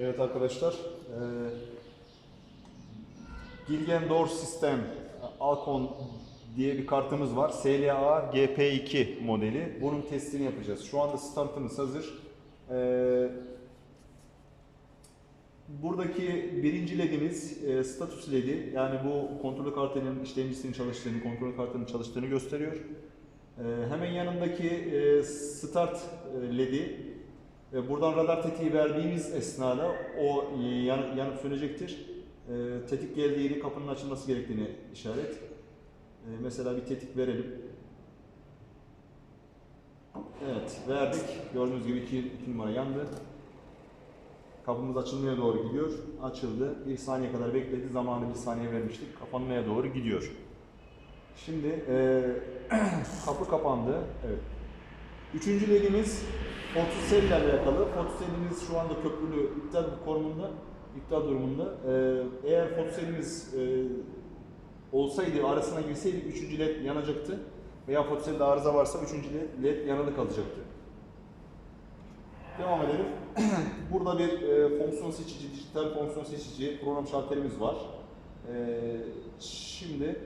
Evet arkadaşlar, e, Gilgen Door System Alcon diye bir kartımız var. SLA GP2 modeli. Bunun testini yapacağız. Şu anda startımız hazır. E, buradaki birinci ledimiz e, status ledi. Yani bu kontrol kartının işlemcisinin çalıştığını, kontrol kartının çalıştığını gösteriyor. E, hemen yanındaki e, start e, ledi e, Buradan radar tetiği verdiğimiz esnada o yan, yanıp sönecektir. E, Tetik geldiğini, kapının açılması gerektiğini işaret. E, Mesela bir tetik verelim. Evet, verdik. Gördüğünüz gibi 2 numara yandı. Kapımız açılmaya doğru gidiyor. Açıldı. Bir saniye kadar bekledi. Zamanı bir saniye vermiştik. Kapanmaya doğru gidiyor. Şimdi e, kapı kapandı. Evet. Üçüncü ledimiz Fortusel ile alakalı. Fortuselimiz şu anda köprülü iptal konumunda, iptal durumunda. Ee, eğer Fortuselimiz e, olsaydı, arasına girseydi üçüncü led yanacaktı. Veya Fortuselde arıza varsa üçüncü led, led yanılı kalacaktı. Devam edelim. Burada bir e, fonksiyon seçici, dijital fonksiyon seçici program şalterimiz var. E, şimdi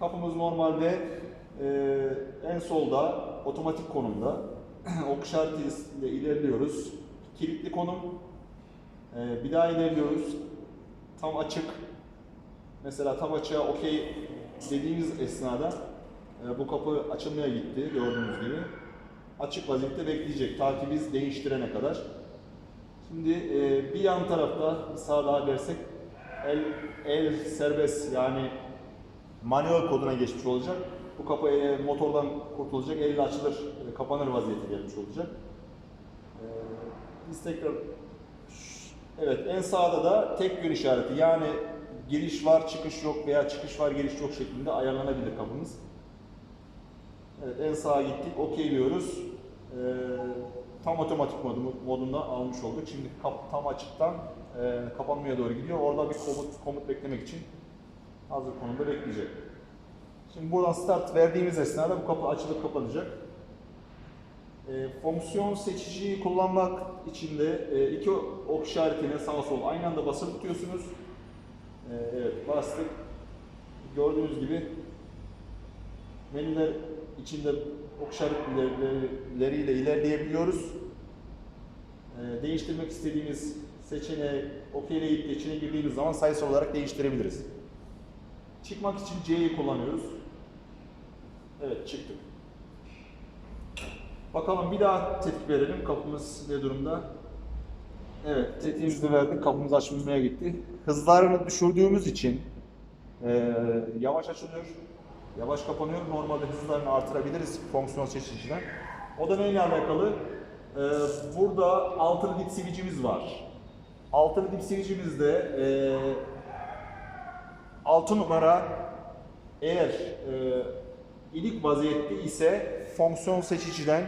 kapımız normalde e, en solda otomatik konumda. ok işaretiyle ilerliyoruz. Kilitli konum. E, bir daha ilerliyoruz. Tam açık. Mesela tam açığa okey dediğimiz esnada e, bu kapı açılmaya gitti gördüğünüz gibi. Açık vaziyette bekleyecek ta ki biz değiştirene kadar. Şimdi e, bir yan tarafta sağa daha dersek el, el serbest yani manuel koduna geçmiş olacak. Bu kapı e, motordan kurtulacak, elle açılır, e, kapanır vaziyete gelmiş olacak. E, biz tekrar Evet, en sağda da tek yön işareti. Yani giriş var, çıkış yok veya çıkış var, giriş yok şeklinde ayarlanabilir kapımız. Evet, en sağa gittik, okeyliyoruz. Ee, tam otomatik modu, modunda almış olduk. Şimdi kap, tam açıktan e, kapanmaya doğru gidiyor. Orada bir komut, komut beklemek için hazır konumda bekleyecek. Şimdi buradan start verdiğimiz esnada bu kapı açılıp kapanacak. E, fonksiyon seçiciyi kullanmak için de e, iki ok işaretine sağ sol aynı anda basılı tutuyorsunuz. E, evet bastık. Gördüğünüz gibi menüler içinde ok işaretleriyle ilerleyebiliyoruz. E, değiştirmek istediğimiz seçeneği okeyleyip içine girdiğimiz zaman sayısal olarak değiştirebiliriz. Çıkmak için C'yi kullanıyoruz. Evet çıktık. Bakalım bir daha tetik verelim. Kapımız ne durumda? Evet tetiğimizi verdik. Kapımız açılmaya gitti. Hızlarını düşürdüğümüz için e, yavaş açılıyor. Yavaş kapanıyor. Normalde hızlarını artırabiliriz fonksiyon seçiciden. O da neyle alakalı? E, burada altılı dip switch'imiz var. Altılı dip switch'imizde e, 6 numara eğer e, ilik vaziyette ise fonksiyon seçiciden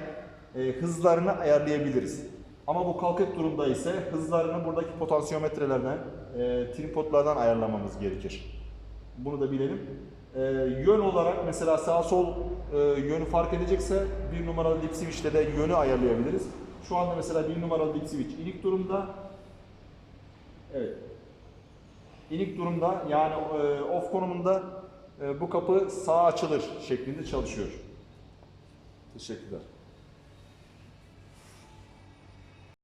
e, hızlarını ayarlayabiliriz. Ama bu kalkık durumda ise hızlarını buradaki potansiyometrelerden, e, tripodlardan ayarlamamız gerekir. Bunu da bilelim. E, yön olarak mesela sağ sol e, yönü fark edecekse bir numaralı dip switch'te de yönü ayarlayabiliriz. Şu anda mesela bir numaralı dip switch ilik durumda. Evet. İnik durumda yani e, off konumunda e, bu kapı sağa açılır şeklinde çalışıyor. Teşekkürler.